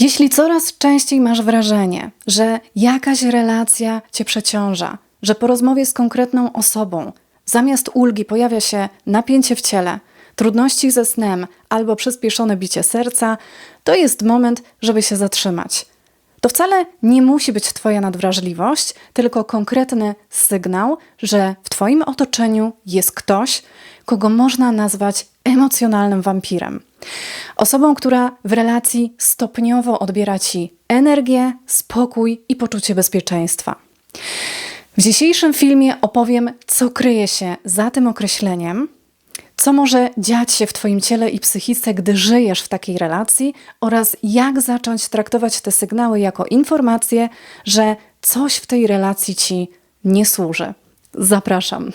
Jeśli coraz częściej masz wrażenie, że jakaś relacja cię przeciąża, że po rozmowie z konkretną osobą zamiast ulgi pojawia się napięcie w ciele, trudności ze snem albo przyspieszone bicie serca, to jest moment, żeby się zatrzymać. To wcale nie musi być Twoja nadwrażliwość, tylko konkretny sygnał, że w Twoim otoczeniu jest ktoś, kogo można nazwać emocjonalnym wampirem. Osobą, która w relacji stopniowo odbiera Ci energię, spokój i poczucie bezpieczeństwa. W dzisiejszym filmie opowiem, co kryje się za tym określeniem, co może dziać się w Twoim ciele i psychice, gdy żyjesz w takiej relacji, oraz jak zacząć traktować te sygnały jako informacje, że coś w tej relacji Ci nie służy. Zapraszam.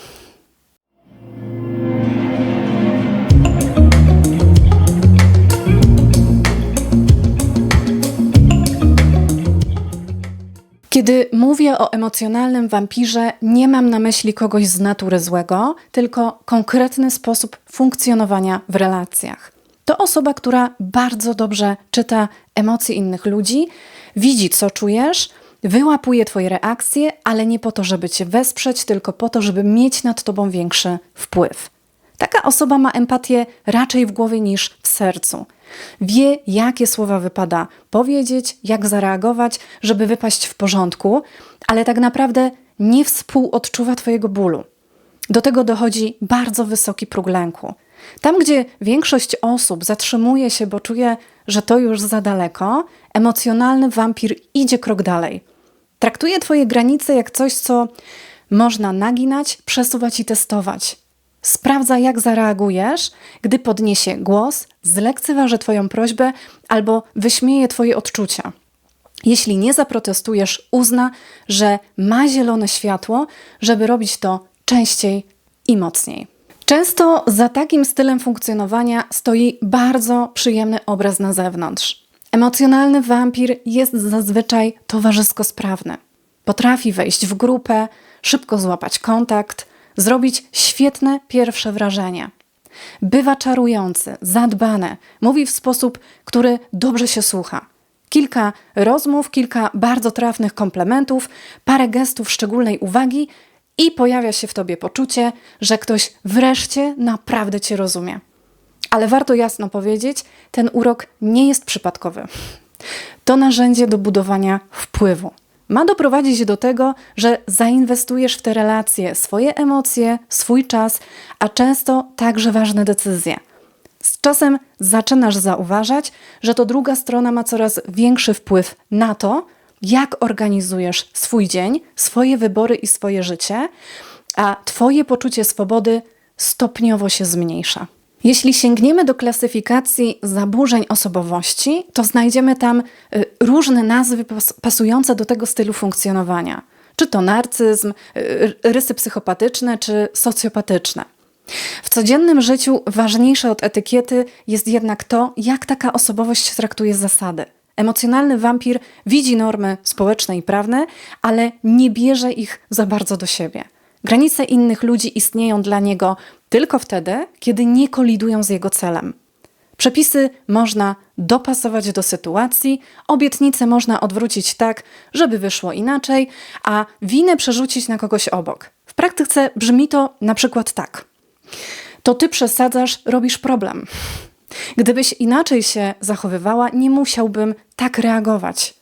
Kiedy mówię o emocjonalnym wampirze, nie mam na myśli kogoś z natury złego, tylko konkretny sposób funkcjonowania w relacjach. To osoba, która bardzo dobrze czyta emocje innych ludzi, widzi, co czujesz, wyłapuje Twoje reakcje, ale nie po to, żeby Cię wesprzeć, tylko po to, żeby mieć nad Tobą większy wpływ. Taka osoba ma empatię raczej w głowie niż w sercu. Wie, jakie słowa wypada powiedzieć, jak zareagować, żeby wypaść w porządku, ale tak naprawdę nie współodczuwa Twojego bólu. Do tego dochodzi bardzo wysoki próg lęku. Tam, gdzie większość osób zatrzymuje się, bo czuje, że to już za daleko, emocjonalny wampir idzie krok dalej. Traktuje Twoje granice jak coś, co można naginać, przesuwać i testować. Sprawdza, jak zareagujesz, gdy podniesie głos, zlekceważy Twoją prośbę albo wyśmieje Twoje odczucia. Jeśli nie zaprotestujesz, uzna, że ma zielone światło, żeby robić to częściej i mocniej. Często za takim stylem funkcjonowania stoi bardzo przyjemny obraz na zewnątrz. Emocjonalny wampir jest zazwyczaj towarzysko sprawny. Potrafi wejść w grupę, szybko złapać kontakt, zrobić świetne pierwsze wrażenie. Bywa czarujący, zadbany, mówi w sposób, który dobrze się słucha. Kilka rozmów, kilka bardzo trafnych komplementów, parę gestów szczególnej uwagi i pojawia się w tobie poczucie, że ktoś wreszcie naprawdę cię rozumie. Ale warto jasno powiedzieć, ten urok nie jest przypadkowy. To narzędzie do budowania wpływu ma doprowadzić do tego, że zainwestujesz w te relacje swoje emocje, swój czas, a często także ważne decyzje. Z czasem zaczynasz zauważać, że to druga strona ma coraz większy wpływ na to, jak organizujesz swój dzień, swoje wybory i swoje życie, a Twoje poczucie swobody stopniowo się zmniejsza. Jeśli sięgniemy do klasyfikacji zaburzeń osobowości, to znajdziemy tam y, różne nazwy pasujące do tego stylu funkcjonowania. Czy to narcyzm, y, rysy psychopatyczne, czy socjopatyczne. W codziennym życiu ważniejsze od etykiety jest jednak to, jak taka osobowość traktuje zasady. Emocjonalny wampir widzi normy społeczne i prawne, ale nie bierze ich za bardzo do siebie. Granice innych ludzi istnieją dla niego tylko wtedy, kiedy nie kolidują z jego celem. Przepisy można dopasować do sytuacji, obietnice można odwrócić tak, żeby wyszło inaczej, a winę przerzucić na kogoś obok. W praktyce brzmi to na przykład tak. To ty przesadzasz, robisz problem. Gdybyś inaczej się zachowywała, nie musiałbym tak reagować.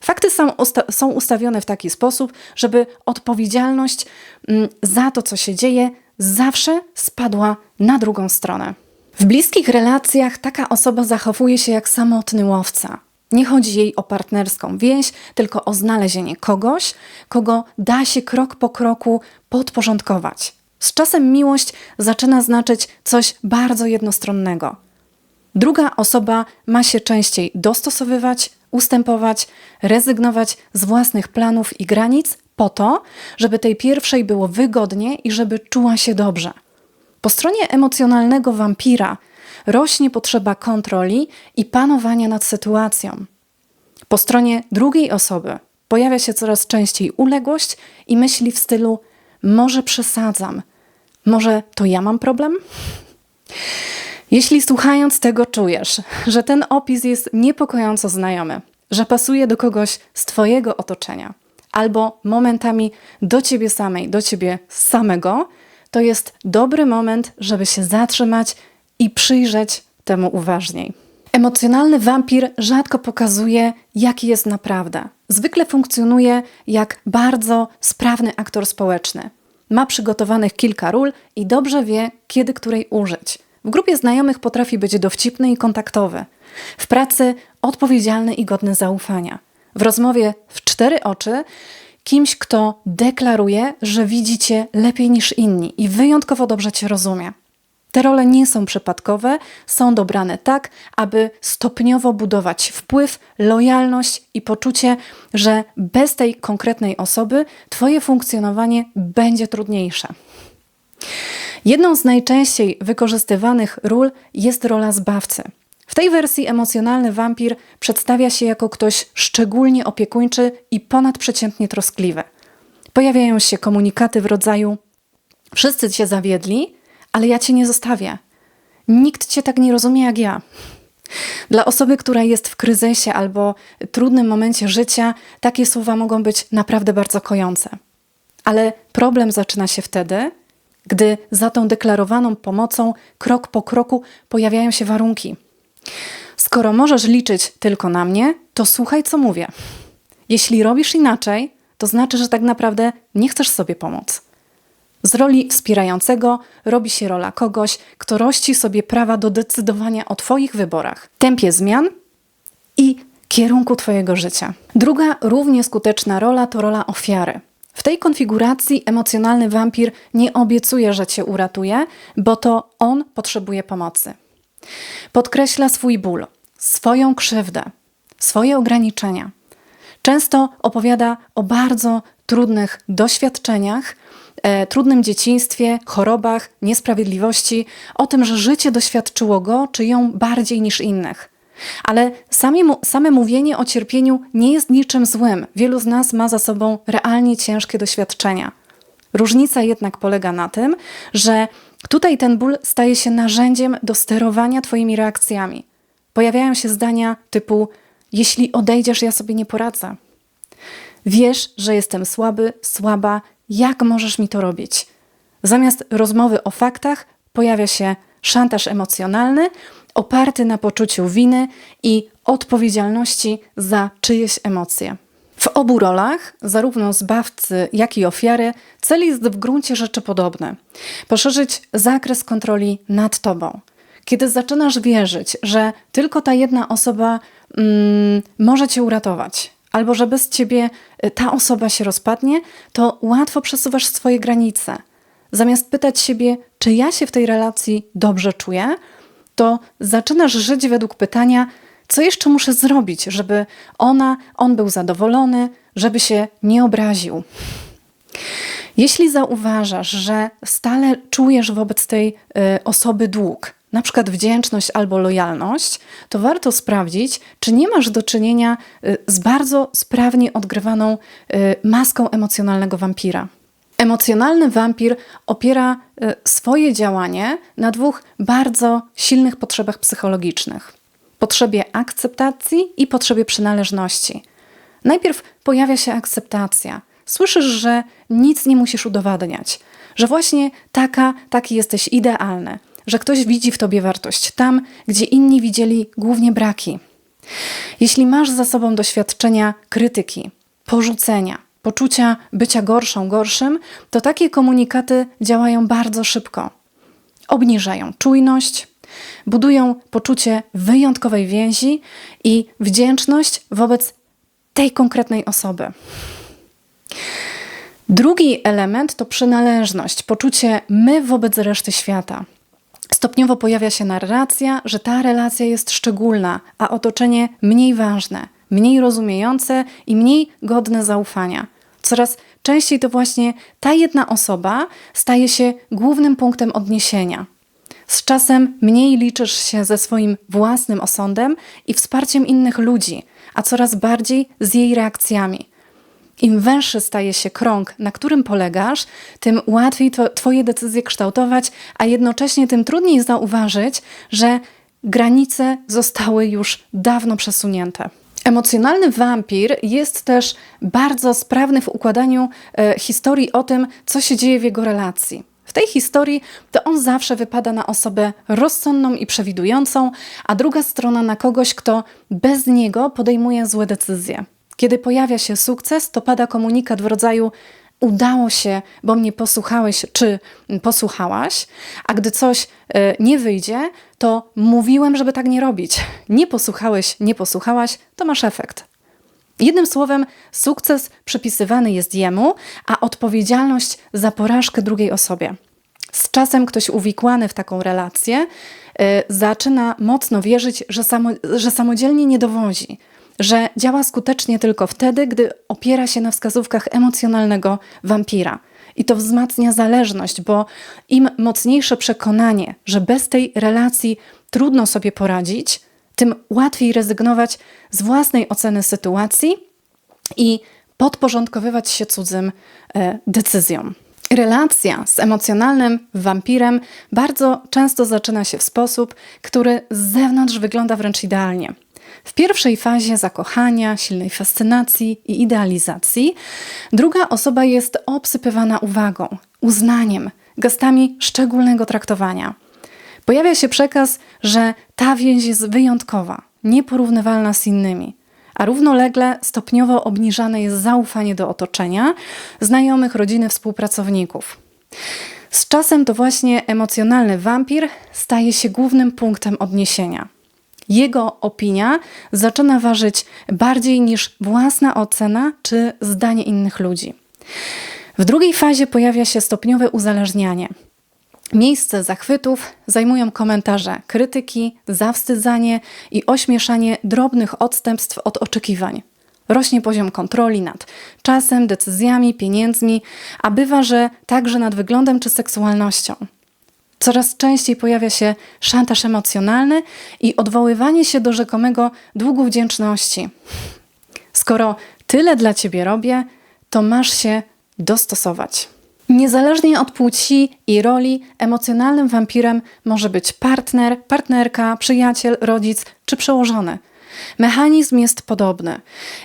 Fakty są, usta są ustawione w taki sposób, żeby odpowiedzialność mm, za to, co się dzieje, zawsze spadła na drugą stronę. W bliskich relacjach taka osoba zachowuje się jak samotny łowca. Nie chodzi jej o partnerską więź, tylko o znalezienie kogoś, kogo da się krok po kroku podporządkować. Z czasem miłość zaczyna znaczyć coś bardzo jednostronnego. Druga osoba ma się częściej dostosowywać, ustępować, rezygnować z własnych planów i granic po to, żeby tej pierwszej było wygodnie i żeby czuła się dobrze. Po stronie emocjonalnego wampira rośnie potrzeba kontroli i panowania nad sytuacją. Po stronie drugiej osoby pojawia się coraz częściej uległość i myśli w stylu: może przesadzam, może to ja mam problem? Jeśli słuchając tego czujesz, że ten opis jest niepokojąco znajomy, że pasuje do kogoś z Twojego otoczenia, albo momentami do Ciebie samej, do Ciebie samego, to jest dobry moment, żeby się zatrzymać i przyjrzeć temu uważniej. Emocjonalny wampir rzadko pokazuje, jaki jest naprawdę. Zwykle funkcjonuje jak bardzo sprawny aktor społeczny. Ma przygotowanych kilka ról i dobrze wie, kiedy której użyć. W grupie znajomych potrafi być dowcipny i kontaktowy. W pracy odpowiedzialny i godny zaufania. W rozmowie w cztery oczy kimś, kto deklaruje, że widzi cię lepiej niż inni i wyjątkowo dobrze cię rozumie. Te role nie są przypadkowe, są dobrane tak, aby stopniowo budować wpływ, lojalność i poczucie, że bez tej konkretnej osoby Twoje funkcjonowanie będzie trudniejsze. Jedną z najczęściej wykorzystywanych ról jest rola zbawcy. W tej wersji emocjonalny wampir przedstawia się jako ktoś szczególnie opiekuńczy i ponadprzeciętnie troskliwy. Pojawiają się komunikaty w rodzaju: Wszyscy cię zawiedli, ale ja cię nie zostawię. Nikt cię tak nie rozumie jak ja. Dla osoby, która jest w kryzysie albo trudnym momencie życia, takie słowa mogą być naprawdę bardzo kojące. Ale problem zaczyna się wtedy, gdy za tą deklarowaną pomocą krok po kroku pojawiają się warunki. Skoro możesz liczyć tylko na mnie, to słuchaj, co mówię. Jeśli robisz inaczej, to znaczy, że tak naprawdę nie chcesz sobie pomóc. Z roli wspierającego robi się rola kogoś, kto rości sobie prawa do decydowania o Twoich wyborach, tempie zmian i kierunku Twojego życia. Druga, równie skuteczna rola to rola ofiary. W tej konfiguracji emocjonalny wampir nie obiecuje, że cię uratuje, bo to on potrzebuje pomocy. Podkreśla swój ból, swoją krzywdę, swoje ograniczenia. Często opowiada o bardzo trudnych doświadczeniach, e, trudnym dzieciństwie, chorobach, niesprawiedliwości, o tym, że życie doświadczyło go czy ją bardziej niż innych. Ale same, same mówienie o cierpieniu nie jest niczym złym. Wielu z nas ma za sobą realnie ciężkie doświadczenia. Różnica jednak polega na tym, że tutaj ten ból staje się narzędziem do sterowania Twoimi reakcjami. Pojawiają się zdania typu: Jeśli odejdziesz, ja sobie nie poradzę. Wiesz, że jestem słaby, słaba, jak możesz mi to robić? Zamiast rozmowy o faktach pojawia się szantaż emocjonalny, oparty na poczuciu winy i odpowiedzialności za czyjeś emocje. W obu rolach, zarówno zbawcy, jak i ofiary, cel jest w gruncie rzeczy podobny: poszerzyć zakres kontroli nad tobą. Kiedy zaczynasz wierzyć, że tylko ta jedna osoba mm, może cię uratować, albo że bez ciebie y, ta osoba się rozpadnie, to łatwo przesuwasz swoje granice. Zamiast pytać siebie, czy ja się w tej relacji dobrze czuję, to zaczynasz żyć według pytania, co jeszcze muszę zrobić, żeby ona, on był zadowolony, żeby się nie obraził. Jeśli zauważasz, że stale czujesz wobec tej y, osoby dług, na przykład wdzięczność albo lojalność, to warto sprawdzić, czy nie masz do czynienia y, z bardzo sprawnie odgrywaną y, maską emocjonalnego wampira. Emocjonalny wampir opiera swoje działanie na dwóch bardzo silnych potrzebach psychologicznych: potrzebie akceptacji i potrzebie przynależności. Najpierw pojawia się akceptacja. Słyszysz, że nic nie musisz udowadniać, że właśnie taka, taki jesteś idealny, że ktoś widzi w tobie wartość tam, gdzie inni widzieli głównie braki. Jeśli masz za sobą doświadczenia krytyki, porzucenia, poczucia bycia gorszą, gorszym, to takie komunikaty działają bardzo szybko. Obniżają czujność, budują poczucie wyjątkowej więzi i wdzięczność wobec tej konkretnej osoby. Drugi element to przynależność, poczucie my wobec reszty świata. Stopniowo pojawia się narracja, że ta relacja jest szczególna, a otoczenie mniej ważne, mniej rozumiejące i mniej godne zaufania. Coraz częściej to właśnie ta jedna osoba staje się głównym punktem odniesienia. Z czasem mniej liczysz się ze swoim własnym osądem i wsparciem innych ludzi, a coraz bardziej z jej reakcjami. Im węższy staje się krąg, na którym polegasz, tym łatwiej Twoje decyzje kształtować, a jednocześnie tym trudniej zauważyć, że granice zostały już dawno przesunięte. Emocjonalny wampir jest też bardzo sprawny w układaniu e, historii o tym, co się dzieje w jego relacji. W tej historii to on zawsze wypada na osobę rozsądną i przewidującą, a druga strona na kogoś, kto bez niego podejmuje złe decyzje. Kiedy pojawia się sukces, to pada komunikat w rodzaju udało się, bo mnie posłuchałeś czy posłuchałaś, a gdy coś e, nie wyjdzie, to mówiłem, żeby tak nie robić. Nie posłuchałeś, nie posłuchałaś, to masz efekt. Jednym słowem, sukces przypisywany jest jemu, a odpowiedzialność za porażkę drugiej osobie. Z czasem ktoś uwikłany w taką relację y, zaczyna mocno wierzyć, że, samo, że samodzielnie nie dowodzi, że działa skutecznie tylko wtedy, gdy opiera się na wskazówkach emocjonalnego wampira. I to wzmacnia zależność, bo im mocniejsze przekonanie, że bez tej relacji trudno sobie poradzić, tym łatwiej rezygnować z własnej oceny sytuacji i podporządkowywać się cudzym e, decyzjom. Relacja z emocjonalnym wampirem bardzo często zaczyna się w sposób, który z zewnątrz wygląda wręcz idealnie. W pierwszej fazie zakochania, silnej fascynacji i idealizacji, druga osoba jest obsypywana uwagą, uznaniem, gestami szczególnego traktowania. Pojawia się przekaz, że ta więź jest wyjątkowa, nieporównywalna z innymi, a równolegle stopniowo obniżane jest zaufanie do otoczenia, znajomych, rodziny, współpracowników. Z czasem to właśnie emocjonalny wampir staje się głównym punktem odniesienia. Jego opinia zaczyna ważyć bardziej niż własna ocena czy zdanie innych ludzi. W drugiej fazie pojawia się stopniowe uzależnianie. Miejsce zachwytów zajmują komentarze, krytyki, zawstydzanie i ośmieszanie drobnych odstępstw od oczekiwań. Rośnie poziom kontroli nad czasem, decyzjami, pieniędzmi, a bywa, że także nad wyglądem czy seksualnością. Coraz częściej pojawia się szantaż emocjonalny i odwoływanie się do rzekomego długu wdzięczności. Skoro tyle dla ciebie robię, to masz się dostosować. Niezależnie od płci i roli, emocjonalnym wampirem może być partner, partnerka, przyjaciel, rodzic czy przełożony. Mechanizm jest podobny.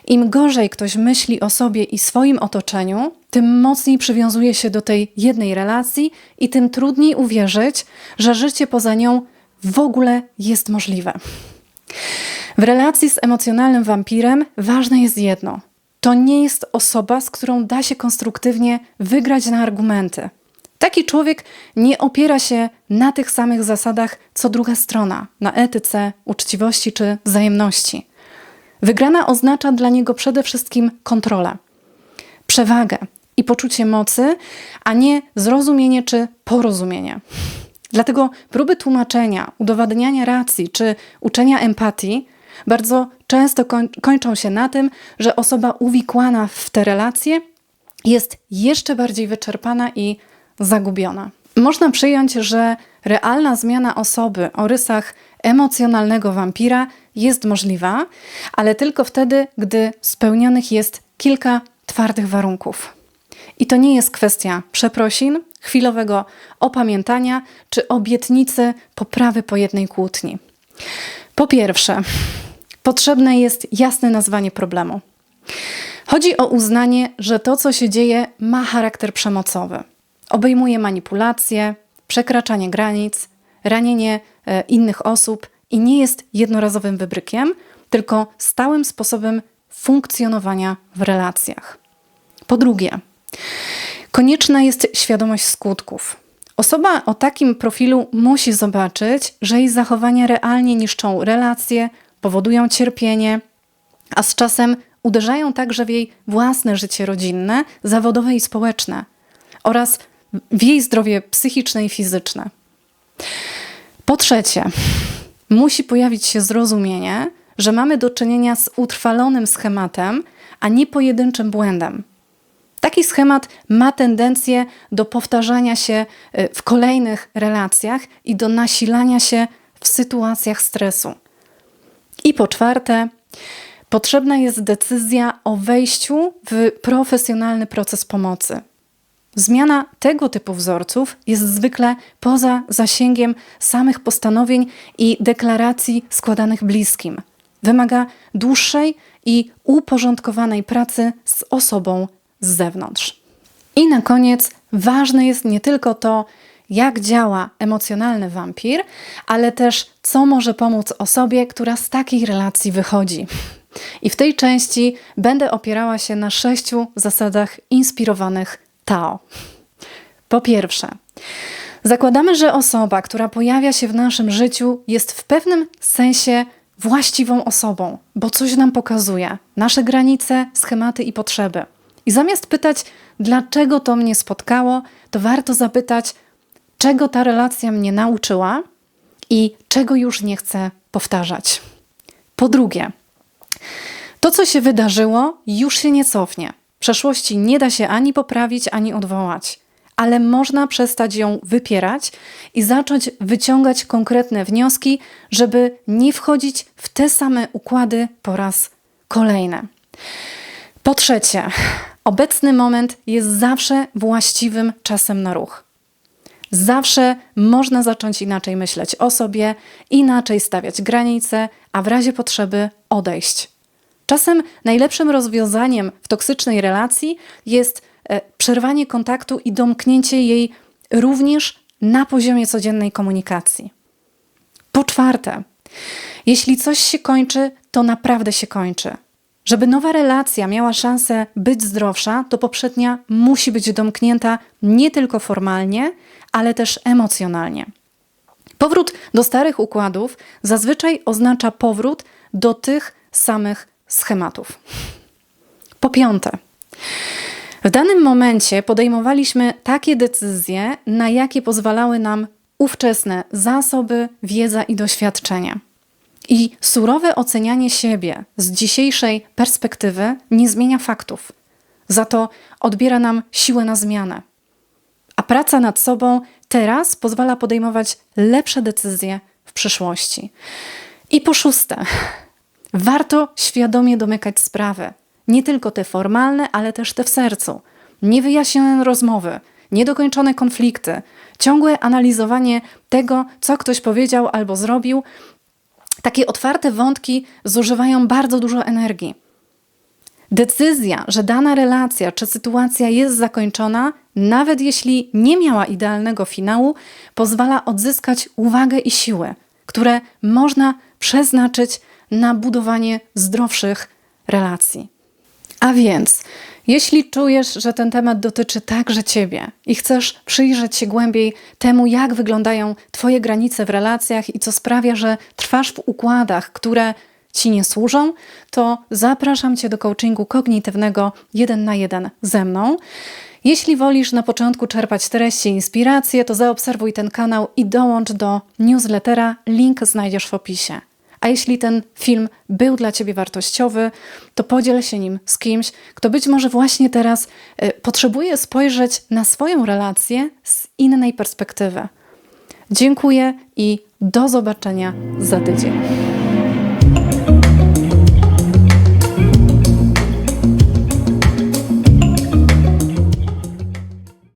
Im gorzej ktoś myśli o sobie i swoim otoczeniu, tym mocniej przywiązuje się do tej jednej relacji i tym trudniej uwierzyć, że życie poza nią w ogóle jest możliwe. W relacji z emocjonalnym wampirem ważne jest jedno: to nie jest osoba, z którą da się konstruktywnie wygrać na argumenty. Taki człowiek nie opiera się na tych samych zasadach co druga strona, na etyce, uczciwości czy wzajemności. Wygrana oznacza dla niego przede wszystkim kontrolę, przewagę i poczucie mocy, a nie zrozumienie czy porozumienie. Dlatego próby tłumaczenia, udowadniania racji czy uczenia empatii bardzo często kończą się na tym, że osoba uwikłana w te relacje jest jeszcze bardziej wyczerpana i zagubiona. Można przyjąć, że realna zmiana osoby o rysach emocjonalnego wampira jest możliwa, ale tylko wtedy, gdy spełnionych jest kilka twardych warunków. I to nie jest kwestia przeprosin, chwilowego opamiętania czy obietnicy poprawy po jednej kłótni. Po pierwsze, potrzebne jest jasne nazwanie problemu. Chodzi o uznanie, że to, co się dzieje, ma charakter przemocowy. Obejmuje manipulacje, przekraczanie granic, ranienie e, innych osób i nie jest jednorazowym wybrykiem, tylko stałym sposobem funkcjonowania w relacjach. Po drugie, konieczna jest świadomość skutków. Osoba o takim profilu musi zobaczyć, że jej zachowania realnie niszczą relacje, powodują cierpienie, a z czasem uderzają także w jej własne życie rodzinne, zawodowe i społeczne oraz w jej zdrowie psychiczne i fizyczne. Po trzecie, musi pojawić się zrozumienie, że mamy do czynienia z utrwalonym schematem, a nie pojedynczym błędem. Taki schemat ma tendencję do powtarzania się y, w kolejnych relacjach i do nasilania się w sytuacjach stresu. I po czwarte, Potrzebna jest decyzja o wejściu w profesjonalny proces pomocy. Zmiana tego typu wzorców jest zwykle poza zasięgiem samych postanowień i deklaracji składanych bliskim. Wymaga dłuższej i uporządkowanej pracy z osobą z zewnątrz. I na koniec ważne jest nie tylko to, jak działa emocjonalny wampir, ale też co może pomóc osobie, która z takiej relacji wychodzi. I w tej części będę opierała się na sześciu zasadach inspirowanych Tao. Po pierwsze, zakładamy, że osoba, która pojawia się w naszym życiu, jest w pewnym sensie właściwą osobą, bo coś nam pokazuje nasze granice, schematy i potrzeby. I zamiast pytać, dlaczego to mnie spotkało, to warto zapytać, czego ta relacja mnie nauczyła i czego już nie chcę powtarzać. Po drugie, to, co się wydarzyło, już się nie cofnie. Przeszłości nie da się ani poprawić, ani odwołać, ale można przestać ją wypierać i zacząć wyciągać konkretne wnioski, żeby nie wchodzić w te same układy po raz kolejny. Po trzecie, obecny moment jest zawsze właściwym czasem na ruch. Zawsze można zacząć inaczej myśleć o sobie, inaczej stawiać granice, a w razie potrzeby odejść. Czasem najlepszym rozwiązaniem w toksycznej relacji jest e, przerwanie kontaktu i domknięcie jej również na poziomie codziennej komunikacji. Po czwarte, jeśli coś się kończy, to naprawdę się kończy. Żeby nowa relacja miała szansę być zdrowsza, to poprzednia musi być domknięta nie tylko formalnie, ale też emocjonalnie. Powrót do starych układów zazwyczaj oznacza powrót do tych samych schematów. Po piąte, w danym momencie podejmowaliśmy takie decyzje, na jakie pozwalały nam ówczesne zasoby, wiedza i doświadczenie. I surowe ocenianie siebie z dzisiejszej perspektywy nie zmienia faktów. Za to odbiera nam siłę na zmianę. A praca nad sobą teraz pozwala podejmować lepsze decyzje w przyszłości. I po szóste, warto świadomie domykać sprawy. Nie tylko te formalne, ale też te w sercu. Niewyjaśnione rozmowy, niedokończone konflikty, ciągłe analizowanie tego, co ktoś powiedział albo zrobił, takie otwarte wątki zużywają bardzo dużo energii. Decyzja, że dana relacja czy sytuacja jest zakończona, nawet jeśli nie miała idealnego finału, pozwala odzyskać uwagę i siłę, które można przeznaczyć na budowanie zdrowszych relacji. A więc, jeśli czujesz, że ten temat dotyczy także Ciebie i chcesz przyjrzeć się głębiej temu, jak wyglądają Twoje granice w relacjach i co sprawia, że trwasz w układach, które Ci nie służą, to zapraszam Cię do coachingu kognitywnego jeden na jeden ze mną. Jeśli wolisz na początku czerpać treści i inspiracje, to zaobserwuj ten kanał i dołącz do newslettera. Link znajdziesz w opisie. A jeśli ten film był dla Ciebie wartościowy, to podziel się nim z kimś, kto być może właśnie teraz y, potrzebuje spojrzeć na swoją relację z innej perspektywy. Dziękuję i do zobaczenia za tydzień.